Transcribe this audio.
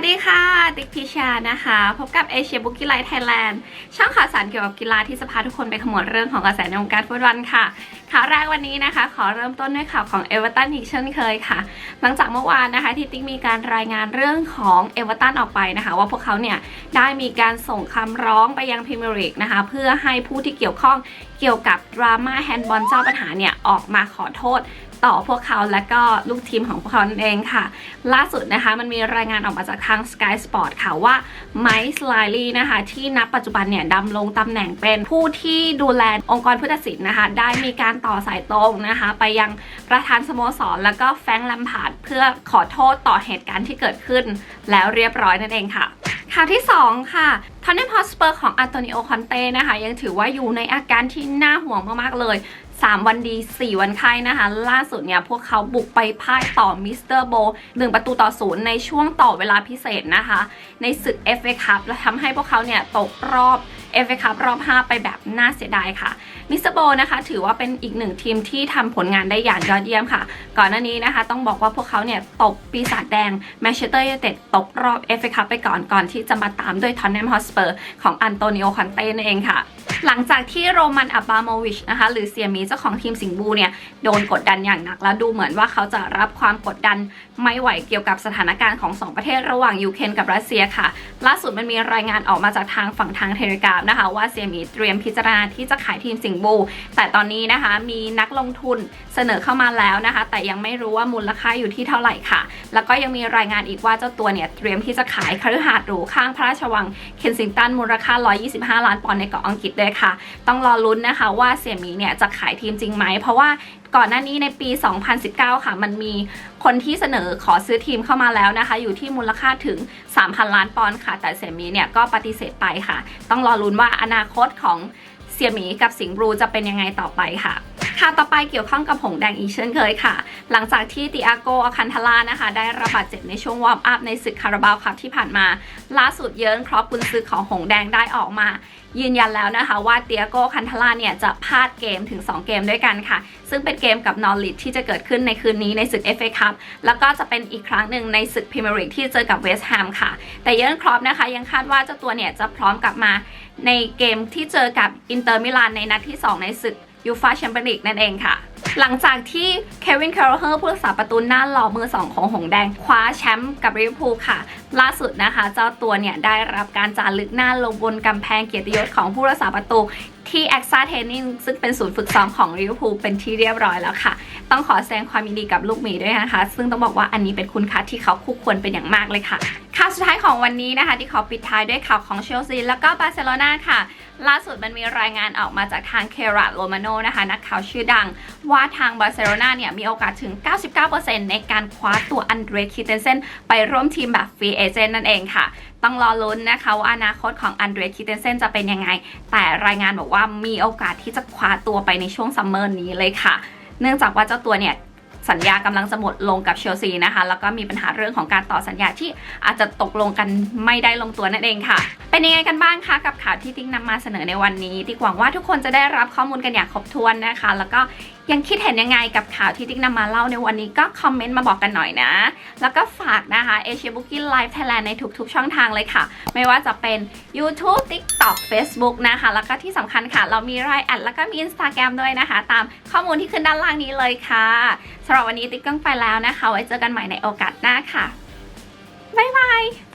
วัสดีค่ะ ติ๊กพิชานะคะ พบกับเอเชียบุกกี้ไลท์ไทยแลนด์ช่องข่าวสารเกี่ยวกับกีฬาที่จะพาทุกคนไปขมวดเรื่องของกระแสในวงการฟุตบอลค่ะ ข่าวแรกวันนี้นะคะ ขอเริ่มต้นด้วยข่าวของเอเวอร์ตันอีกเช่นเคยค่ะ หลังจากเมื่อวานนะคะที่ติ๊กมีการรายงานเรื่องของเอเวอร์ตันออกไปนะคะ ว่าพวกเขาเนี่ยได้มีการส่งคำร้องไปยังพรีเมียร์ลีกนะคะ เพื่อให้ผู้ที่เกี่ยวข้องเกี่ยวกับดราม่าแฮนด์บอลเจ้าปัญหาเนี่ยออกมาขอโทษ ต่อพวกเขาและก็ลูกทีมของพวกเขานั่นเองค่ะ ล่าสุดนะคะมันมีรายงานออกมาจากทาง Sky Sport ค่ะว่าไมค์สไลลี่นะคะที่นับปัจจุบันเนี่ยดำรงตำแหน่งเป็นผู้ที่ดูแลองค์กรผู้ตัดสินนะคะ ได้มีการต่อสายตรงนะคะ ไปยังประธานสโมสร แล้วก็แฟรงค์แลมพาร์ดเพื่อขอโทษต่อเหตุการณ์ที่เกิดขึ้น แล้วเรียบร้อยนั่นเองค่ะข่าวที่ 2 ค่ะ ทอนเนมฮอสเปอร์ของอันโตนิโอคอนเต้นะคะ ยังถือว่าอยู่ในอาการที่น่าห่วงมาก ๆ เลย 3 วันดี 4 วันไข้นะคะ ล่าสุดเนี่ยพวกเขาบุกไปพ่ายต่อมิสเตอร์โบหนึ่งประตูต่อศูนย์ในช่วงต่อเวลาพิเศษนะคะ ในศึก FA Cup และทำให้พวกเขาเนี่ยตกรอบ FA Cup รอบ 5 ไปแบบน่าเสียดายค่ะมิสเตอร์โบนะคะถือว่าเป็นอีกหนึ่งทีมที่ทำผลงานได้อย่างยอดเยี่ยมค่ะ ก่อนหน้านี้นะคะ ต้องบอกว่าพวกเขาเนี่ยตกปีศาจแดงแมนเชสเตอร์ยูไนเต็ดตกรอบ FA Cup ไปก่อนก่อนที่จะมาตามด้วยทอนแนมฮอสเปอร์ของอันโตนิโอคอนเต้นั่นเองค่ะ หลังจากที่โรมันอับบาโมวิชนะคะหรือเซียมีเจ้าของทีมสิงบูเนี่ยโดนกดดันอย่างหนัก แล้วดูเหมือนว่าเขาจะรับความกดดันไม่ไหวเกี่ยวกับสถานการณ์ของสองประเทศระหว่างยูเครนกับรัสเซียค่ะ ล่าสุดมันมีรายงานออกมาจากทางฝั่งทางเทเลกราฟนะคะ ว่าเซียมีเตรียมพิจารณาที่จะขายทีมสิงบู แต่ตอนนี้นะคะมีนักลงทุนเสนอเข้ามาแล้วนะคะ แต่ยังไม่รู้ว่ามูลค่าอยู่ที่เท่าไหร่ค่ะ แล้วก็ยังมีรายงานอีกว่าเจ้าตัวเนี่ยเตรียมที่จะขายคฤหาสน์หรูข้างพระราชวังเคนซิงตันมูลค่า 125 ล้านปอนด์ในเกาะอังกฤษด้วยค่ะ ต้องรอลุ้นนะคะว่าเสี่ยหมีเนี่ยจะขายทีมจริงไหม เพราะว่าก่อนหน้านี้ในปี 2019 ค่ะ มันมีคนที่เสนอขอซื้อทีมเข้ามาแล้วนะคะ อยู่ที่มูลค่าถึง 3,000 ล้านปอนด์ค่ะ แต่เสี่ยหมีเนี่ยก็ปฏิเสธไปค่ะ ต้องรอลุ้นว่าอนาคตของเสี่ยหมีกับสิงห์บลูจะเป็นยังไงต่อไปค่ะ ข่าวต่อไปเกี่ยวข้องกับหงแดงอีกเช่นเคยค่ะ หลังจากที่ติอาโกอาคันทาล่านะคะ ได้รับบาดเจ็บในช่วงวอร์มอัพในศึกคาราบาวคัพที่ผ่านมา ล่าสุดเยิร์นครอปกุนซือของหงแดงได้ออกมา ยืนยันแล้วนะคะว่าเตียโกคันทาล่าเนี่ยจะพลาดเกมถึง 2 เกมด้วยกันค่ะ ซึ่งเป็นเกมกับนอริทที่จะเกิดขึ้นในคืนนี้ในศึก FA Cup แล้วก็จะเป็นอีกครั้งหนึ่งในศึกพรีเมียร์ลีกที่เจอกับเวสต์แฮมค่ะ แต่เยอร์นครอปนะคะยังคาดว่าเจ้าตัวเนี่ยจะพร้อมกลับมาในเกมที่เจอกับอินเตอร์มิลานในนัดที่ 2 ในศึก ยูฟาแชมเปี้ยนลีกนั่นเองค่ะ หลังจากที่เควินคาร์เฮอร์ผู้รักษาประตูหน้าหล่อมือ2ของหงแดง คว้าแชมป์กับลิเวอร์พูลค่ะ ล่าสุดนะคะ เจ้าตัวเนี่ยได้รับการจารึกหน้าลงบนกำแพงเกียรติยศของผู้รักษาประตูที่แอคซ่าเทนนิงซึ่งเป็นศูนย์ฝึกซ้อมของลิเวอร์พูลเป็นที่เรียบร้อยแล้วค่ะ ต้องขอแสดงความยินดีกับลูกหมีด้วยนะคะ ซึ่งต้องบอกว่าอันนี้เป็นคุณค่าที่เขาคู่ควรเป็นอย่างมากเลยค่ะข่าวสุดท้ายของวันนี้นะคะ ที่ขอปิดท้ายด้วยข่าวของเชลซีแล้วก็บาร์เซโลนาค่ะ ล่าสุดมันมีรายงานออกมาจากทางเคราโรมาโนนะคะ นักข่าวชื่อดัง ว่าทางบาร์เซโลนาเนี่ยมีโอกาสถึง 99%ในการคว้าตัวอันเดรคิเตนเซนไปร่วมทีมแบบฟรีเอเจนต์นั่นเองค่ะ ต้องรอลุ้นนะคะว่าอนาคตของอันเดรคิเตนเซนจะเป็นยังไง แต่รายงานบอกว่ามีโอกาสที่จะคว้าตัวไปในช่วงซัมเมอร์นี้เลยค่ะ เนื่องจากว่าเจ้าตัวเนี่ย สัญญากำลังจะหมดลงกับเชลซีนะคะ แล้วก็มีปัญหาเรื่องของการต่อสัญญาที่อาจจะตกลงกันไม่ได้ลงตัวนั่นเองค่ะ เป็นยังไงกันบ้างคะกับข่าวที่ติ๊กนำมาเสนอในวันนี้ติ๊กหวังว่าทุกคนจะได้รับข้อมูลกันอย่างครบถ้วนนะคะ แล้วก็ ยังคิดเห็นยังไงกับข่าวที่ติ๊กนำมาเล่าในวันนี้ก็คอมเมนต์มาบอกกันหน่อยนะ แล้วก็ฝากนะคะ Asia Booking Live Thailand ในทุกๆ ช่องทางเลยค่ะ ไม่ว่าจะเป็น YouTube TikTok Facebook นะคะ แล้วก็ที่สำคัญค่ะ เรามีรายแอดแล้วก็มี Instagram ด้วยนะคะ ตามข้อมูลที่ขึ้นด้านล่างนี้เลยค่ะสำหรับวันนี้ติ๊กต้องไปแล้วนะคะ ไว้เจอกันใหม่ในโอกาสหน้าค่ะบ๊ายบาย